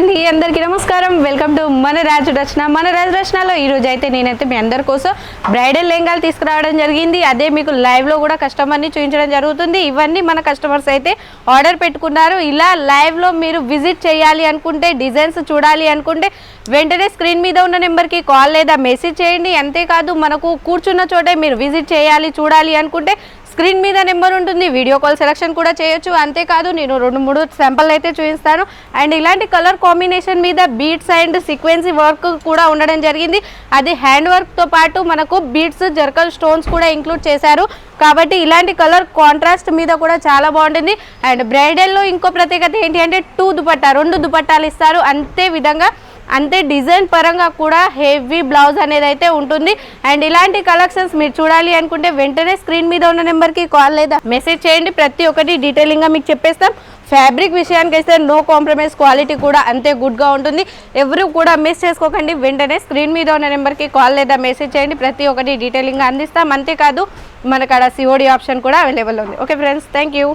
అండి అందరికీ నమస్కారం. వెల్కమ్ టు మన రాజు రచన. మన రాజు రచనలో ఈ రోజు అయితే నేనైతే మీ అందరి కోసం బ్రైడల్ లెహంగాలు తీసుకురావడం జరిగింది. అదే మీకు లైవ్లో కూడా కస్టమర్ని చూపించడం జరుగుతుంది. ఇవన్నీ మన కస్టమర్స్ అయితే ఆర్డర్ పెట్టుకున్నారు. ఇలా లైవ్లో మీరు విజిట్ చేయాలి అనుకుంటే డిజైన్స్ చూడాలి అనుకుంటే వెంటనే స్క్రీన్ మీద ఉన్న నెంబర్కి కాల్ లేదా మెసేజ్ చేయండి. అంతేకాదు మనకు కూర్చున్న చోటే మీరు విజిట్ చేయాలి చూడాలి అనుకుంటే స్క్రీన్ మీద నెంబర్ ఉంటుంది వీడియో కాల్ సెలెక్షన్ కూడా చేయొచ్చు. అంతేకాదు నేను రెండు మూడు శాంపుల్ అయితే చూపిస్తాను. అండ్ ఇలాంటి కలర్ కాంబినేషన్ మీద బీట్స్ అండ్ సీక్వెన్సీ వర్క్ కూడా ఉండడం జరిగింది. అది హ్యాండ్ వర్క్తో పాటు మనకు బీట్స్ జర్కల్ స్టోన్స్ కూడా ఇంక్లూడ్ చేశారు. కాబట్టి ఇలాంటి కలర్ కాంట్రాస్ట్ మీద కూడా చాలా బాగుంటుంది. అండ్ బ్రైడల్లో ఇంకో ప్రత్యేకత ఏంటి అంటే టూ దుపట్టా రెండు దుపట్టాలు ఇస్తారు. అంతే విధంగా అంతే డిజైన్ పరంగా కూడా హెవీ బ్లౌజ్ అనేది అయితే ఉంటుంది. అండ్ ఇలాంటి కలెక్షన్స్ మీరు చూడాలి అనుకుంటే వెంటనే స్క్రీన్ మీద ఉన్న నెంబర్కి కాల్ లేదా మెసేజ్ చేయండి. ప్రతి ఒక్కటి డీటెయిలింగ్గా మీకు చెప్పేస్తాం. ఫ్యాబ్రిక్ విషయానికి అయితే నో కాంప్రమైజ్ క్వాలిటీ కూడా అంతే గుడ్గా ఉంటుంది. ఎవరు కూడా మిస్ చేసుకోకండి. వెంటనే స్క్రీన్ మీద ఉన్న నెంబర్కి కాల్ లేదా మెసేజ్ చేయండి. ప్రతి ఒక్కటి డీటెయిలింగ్గా అందిస్తాం. అంతేకాదు మనకు సిఓడి ఆప్షన్ కూడా అవైలబుల్ ఉంది. Okay friends thank you